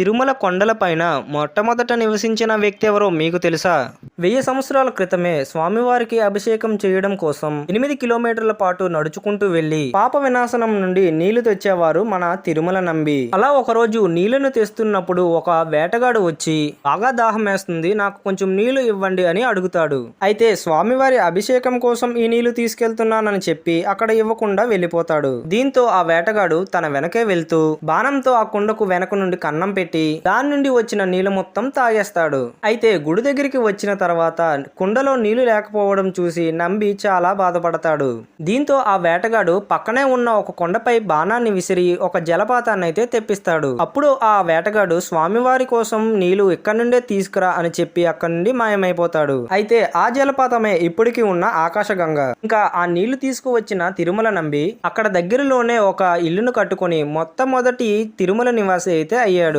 తిరుమల కొండలపైన మొట్టమొదట నివసించిన వ్యక్తి ఎవరో మీకు తెలుసా? వెయ్యి సంవత్సరాల క్రితమే స్వామివారికి అభిషేకం చేయడం కోసం ఎనిమిది కిలోమీటర్ల పాటు నడుచుకుంటూ వెళ్ళి పాప వినాశనం నుండి నీళ్ళు తెచ్చేవారు మన తిరుమల నంబి. అలా ఒకరోజు నీళ్ళను తెస్తున్నప్పుడు ఒక వేటగాడు వచ్చి బాగా దాహం వేస్తుంది నాకు కొంచెం నీళ్ళు ఇవ్వండి అని అడుగుతాడు. అయితే స్వామివారి అభిషేకం కోసం ఈ నీళ్ళు తీసుకెళ్తున్నానని చెప్పి అక్కడ ఇవ్వకుండా వెళ్ళిపోతాడు. దీంతో ఆ వేటగాడు తన వెనకే వెళ్తూ బాణంతో ఆ కుండకు వెనక నుండి కన్నం పెట్టి దాని నుండి వచ్చిన నీళ్ళు మొత్తం తాగేస్తాడు. అయితే గుడి దగ్గరికి వచ్చిన తర్వాత కుండలో నీళ్ళు లేకపోవడం చూసి నంబి చాలా బాధపడతాడు. దీంతో ఆ వేటగాడు పక్కనే ఉన్న ఒక కొండపై బాణాన్ని విసిరి ఒక జలపాతాన్ని అయితే తెప్పిస్తాడు. అప్పుడు ఆ వేటగాడు స్వామివారి కోసం నీళ్ళు ఇక్కడ నుండే తీసుకురా అని చెప్పి అక్కడి నుండి మాయమైపోతాడు. అయితే ఆ జలపాతమే ఇప్పటికీ ఉన్న ఆకాశగంగ. ఇంకా ఆ నీళ్ళు తీసుకువచ్చిన తిరుమల నంబి అక్కడ దగ్గరలోనే ఒక ఇల్లును కట్టుకొని మొట్టమొదటి తిరుమల నివాసి అయితే అయ్యాడు.